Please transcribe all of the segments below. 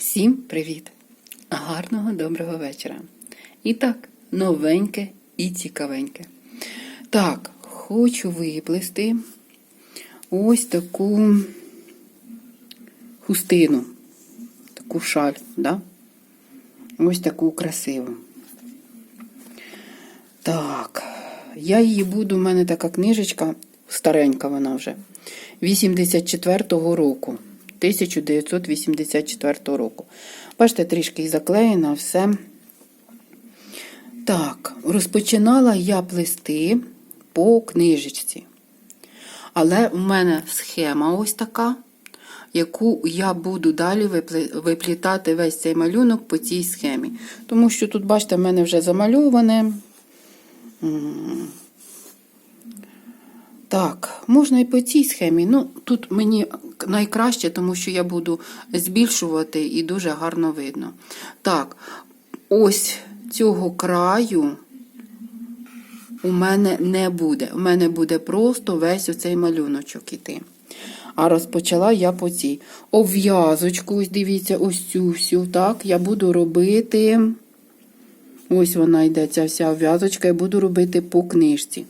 Всім привіт! Гарного доброго вечора. І так, новеньке і цікавеньке. Так, хочу виплести ось таку хустину, таку шаль, да? ось таку красиву. Так, я її буду, у мене така книжечка, старенька вона вже, 84-го року. 1984 року. Бачите, трішки і заклеєна, все. Так, розпочинала я плести по книжечці. Але в мене схема ось така, яку я буду далі виплітати весь цей малюнок по цій схемі. Тому що тут, бачите, в мене вже замальоване. Так, можна і по цій схемі. Ну, тут мені найкраще, тому що я буду збільшувати і дуже гарно видно. Так, ось цього краю у мене не буде. У мене буде просто весь оцей малюночок іти. А розпочала я по цій. Обв'язочку, ось дивіться, ось цю всю. Так, я буду робити. Ось вона йде, ця вся обв'язочка, я буду робити по книжці.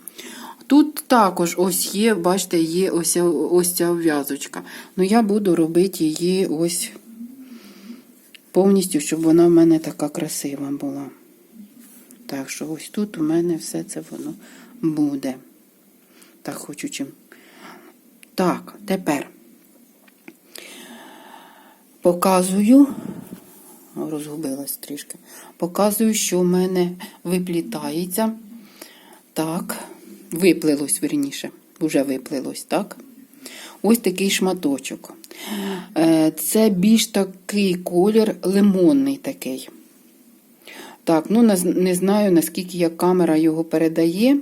Тут також ось є, бачите, є ось, ось ця обв'язочка. Ну, я буду робити її ось повністю, щоб вона в мене така красива була. Так що ось тут у мене все це воно буде. Так, хочу чим. Так, тепер показую, розгубилась трішки. Показую, що в мене виплітається. Так виплилось верніше, вже виплилось, так? Ось такий шматочок. Е, це більш такий колір лимонний такий. Так, ну не знаю, наскільки як камера його передає.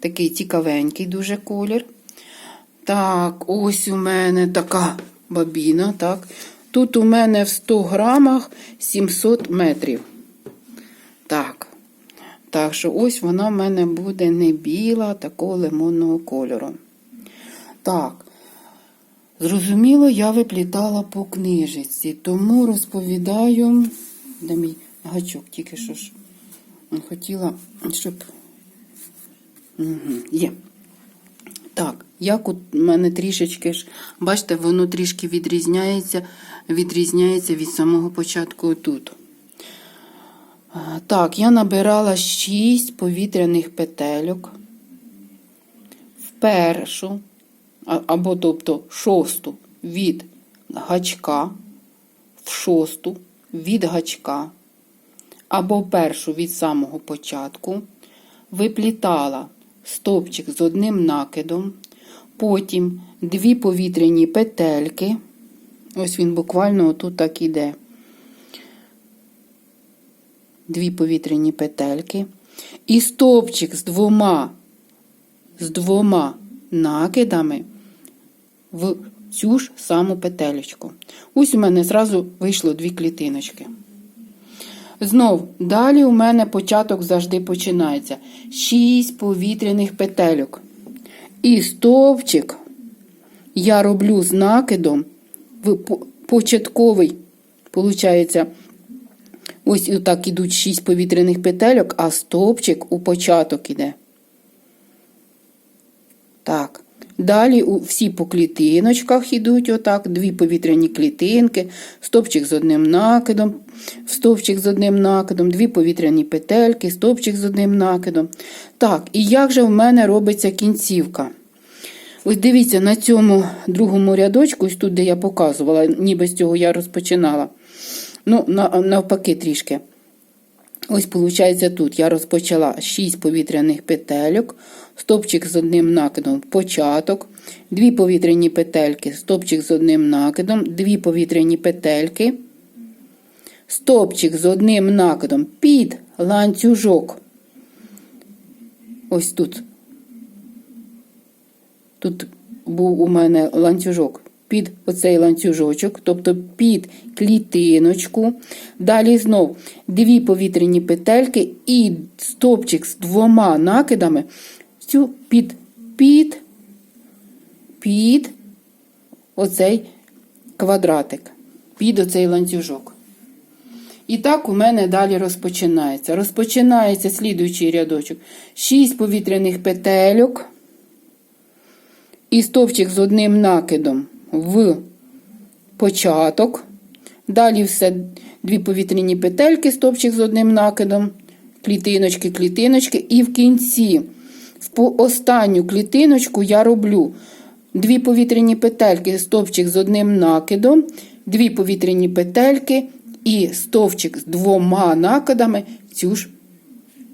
Такий цікавенький дуже колір. Так, ось у мене така бабіна. так. Тут у мене в 100 грамах 700 метрів. Так. Так що ось вона в мене буде не біла, а такого лимонного кольору. Так, зрозуміло, я виплітала по книжці, тому розповідаю, де мій гачок, тільки що ж хотіла, щоб. Угу, Є. Так, як у мене трішечки ж, бачите, воно трішки відрізняється, відрізняється від самого початку тут. Так, я набирала 6 повітряних петельок в першу, або тобто шосту від гачка, в шосту від гачка, або першу від самого початку, виплітала стовпчик з одним накидом, потім дві повітряні петельки. Ось він буквально отут так іде дві повітряні петельки, і стовпчик з двома з двома накидами в цю ж саму петелечку. Ось у мене зразу вийшло дві клітиночки. Знов, далі у мене початок завжди починається. Шість повітряних петельок. І стовпчик я роблю з накидом в початковий, виходить, Ось так ідуть шість повітряних петельок, а стовпчик у початок іде. Так. Далі всі по клітиночках йдуть, отак, дві повітряні клітинки, стовпчик з одним накидом, стовпчик з одним накидом, дві повітряні петельки, стовпчик з одним накидом. Так, і як же в мене робиться кінцівка? Ось дивіться, на цьому другому рядочку, ось тут, де я показувала, ніби з цього я розпочинала. Ну, навпаки, трішки. Ось, виходить, тут я розпочала 6 повітряних петельок, стопчик з одним накидом початок, дві повітряні петельки, стопчик з одним накидом, дві повітряні петельки, стопчик з одним накидом під ланцюжок. Ось тут. Тут був у мене ланцюжок під оцей ланцюжочок, тобто під клітиночку. Далі знов дві повітряні петельки і стопчик з двома накидами цю під під, під оцей квадратик. під оцей ланцюжок. І так у мене далі розпочинається. Розпочинається слідуючий рядочок. 6 повітряних петельок і стовпчик з одним накидом в початок. Далі все дві повітряні петельки, стовпчик з одним накидом, клітиночки, клітиночки. І в кінці, в останню клітиночку, я роблю дві повітряні петельки, стовпчик з одним накидом, дві повітряні петельки і стовпчик з двома накидами. Цю ж,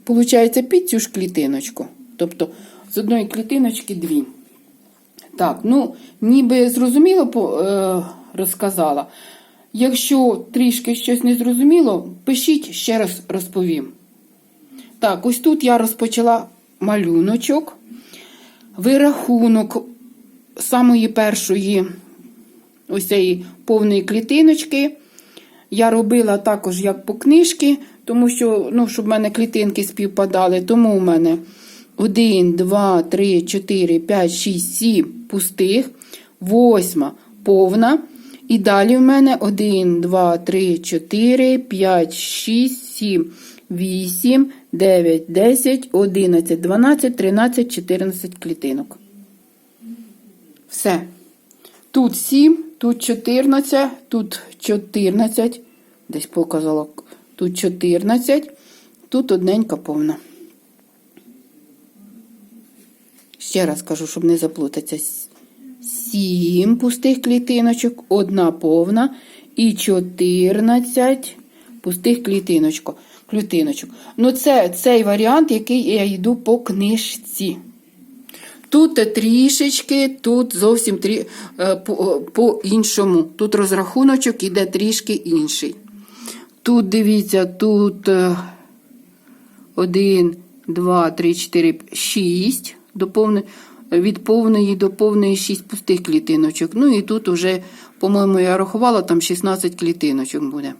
виходить, під цю ж клітиночку. Тобто з одної клітиночки дві. Так, ну, ніби зрозуміло е, розказала. Якщо трішки щось не зрозуміло, пишіть, ще раз розповім. Так, ось тут я розпочала малюночок, вирахунок самої першої ось цієї повної клітиночки. Я робила також як по книжці, тому що, ну, щоб в мене клітинки співпадали, тому у мене 1, 2, 3, 4, 5, 6, 7 пустих, восьма повна. І далі в мене 1, 2, 3, 4, 5, 6, 7, 8, 9, 10, 11, 12, 13, 14 клітинок. Все. Тут 7, тут 14, тут 14, десь показала, тут 14, тут одненька повна. Ще раз кажу, щоб не заплутатися. 7 пустих клітиночок, одна повна і 14 пустих клітиночок. клітиночок. Ну, це цей варіант, який я йду по книжці. Тут трішечки, тут зовсім трі, е, по- по-іншому. Тут розрахуночок іде трішки інший. Тут дивіться, тут 1, 2, 3, 4, 6. Повне, від повної до повної 6 пустих клітиночок. Ну і тут уже, по-моєму, я рахувала, там 16 клітиночок буде.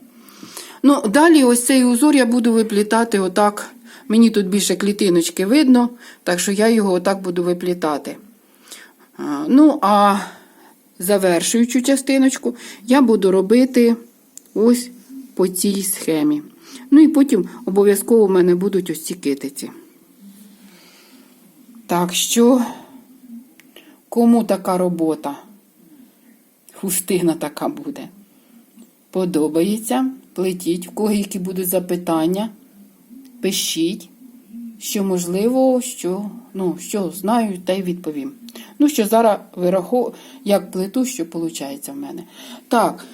Ну, далі ось цей узор я буду виплітати отак. Мені тут більше клітиночки видно, так що я його отак буду виплітати. Ну, а завершуючу частиночку я буду робити ось по цій схемі. Ну і потім обов'язково в мене будуть ось ці китиці. Так що, кому така робота? Хустина така буде. Подобається. Плетіть, в кого які будуть запитання, пишіть, що можливо, що, ну, що знаю, та й відповім. Ну, що зараз вираховую, як плету, що виходить в мене. Так,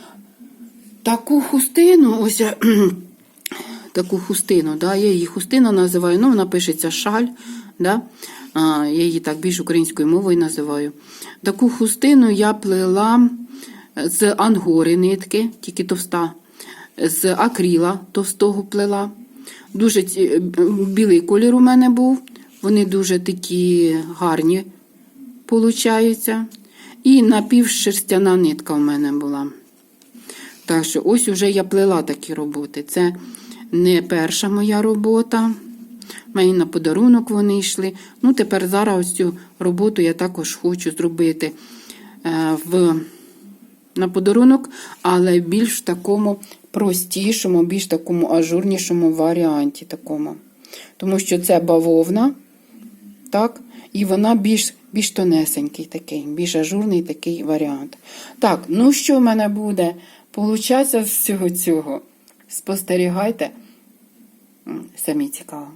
таку хустину, ось я, таку хустину, да, я її хустина називаю, ну, вона пишеться шаль, да, я її так більш українською мовою називаю. Таку хустину я плела з ангори нитки, тільки товста, з акріла товстого плела. Дуже білий колір у мене був. Вони дуже такі гарні получаються. І напівшерстяна нитка в мене була. Так що ось уже я плела такі роботи. Це не перша моя робота. Мені на подарунок вони йшли. Ну, тепер зараз ось цю роботу я також хочу зробити е, в, на подарунок, але більш в такому простішому, більш такому ажурнішому варіанті. такому. Тому що це бавовна, так, і вона більш, більш тонесенький такий, більш ажурний такий варіант. Так, ну що в мене буде? Получаться з всього цього? Спостерігайте. Самі цікаво.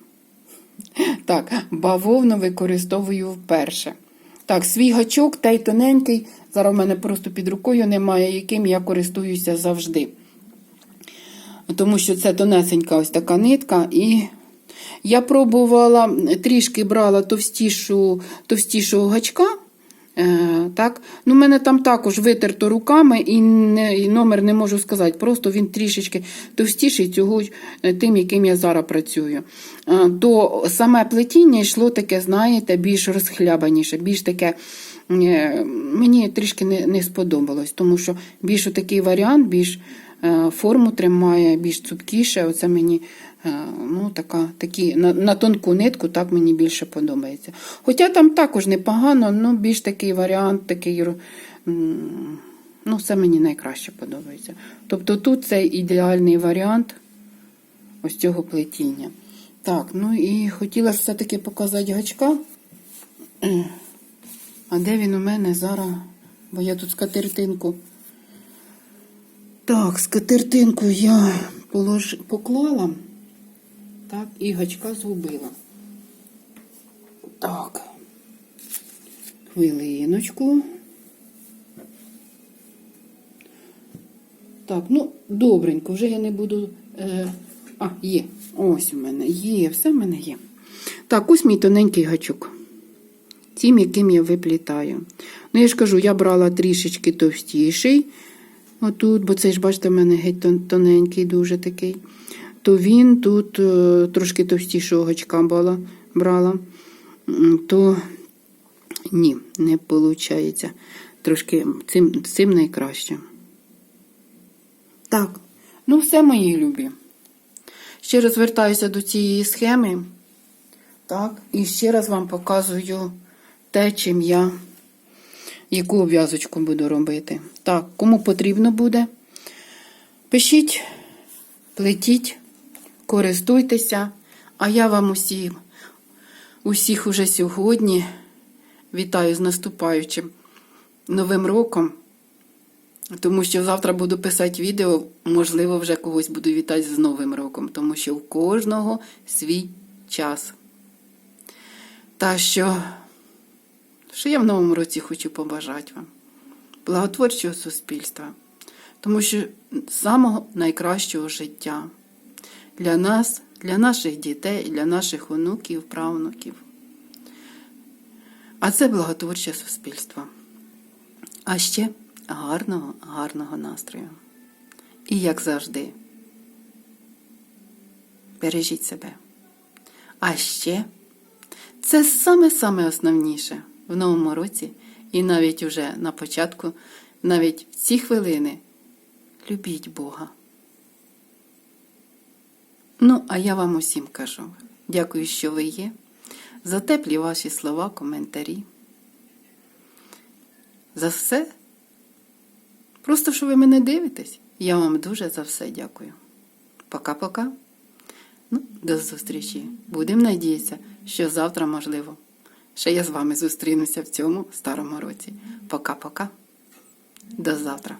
Так, бавовну використовую вперше. Так, свій гачок, той тоненький, зараз в мене просто під рукою немає, яким я користуюся завжди. Тому що це тонесенька ось така нитка. І я пробувала, трішки брала товстішу, товстішого гачка. Е, так. Ну, мене там також витерто руками, і, не, і номер не можу сказати. Просто він трішечки товстіший цього е, тим, яким я зараз працюю. Е, то саме плетіння йшло таке, знаєте, більш розхлябаніше, більш таке. Мені трішки не, не сподобалось, тому що більш такий варіант, більш форму тримає, більш цупкіше. Оце мені е, ну, така, такі, на, на тонку нитку так мені більше подобається. Хоча там також непогано, але більш такий варіант, такий Ну, це мені найкраще подобається. Тобто тут це ідеальний варіант ось цього плетіння. Так, ну і хотіла все-таки показати гачка. Е, А де він у мене зараз? Бо я тут скатертинку. Так, скатертинку я полож... поклала. Так, і гачка згубила. Так. Хвилиночку. Так, ну, добренько, вже я не буду. Е... А, є. Ось у мене є, все в мене є. Так, ось мій тоненький гачок. Тим, яким я виплітаю. Ну, я ж кажу, я брала трішечки товстіший. Отут, бо цей ж, бачите, в мене геть тоненький, дуже такий. То він тут е, трошки товстішого гачка була, брала. То ні, не виходить. Трошки цим, цим найкраще. Так, ну все, мої любі. Ще раз звертаюся до цієї схеми. Так, і ще раз вам показую те, чим я, яку обв'язочку буду робити. Так, кому потрібно буде, пишіть, плетіть, користуйтеся. А я вам усім, усіх уже сьогодні вітаю з наступаючим Новим роком. Тому що завтра буду писати відео, можливо, вже когось буду вітати з Новим роком, тому що у кожного свій час. Та що, що я в новому році хочу побажати вам благотворчого суспільства, тому що самого найкращого життя для нас, для наших дітей, для наших онуків, правнуків. А це благотворче суспільство. А ще гарного, гарного настрою. І як завжди, бережіть себе. А ще це саме-саме основніше в новому році, і навіть уже на початку, навіть в ці хвилини, любіть Бога. Ну, а я вам усім кажу. Дякую, що ви є. За теплі ваші слова, коментарі. За все. Просто що ви мене дивитесь. Я вам дуже за все дякую. Пока-пока. Ну, до зустрічі. Будемо надіятися, що завтра, можливо, ще я з вами зустрінуся в цьому старому році. Пока-пока. До завтра.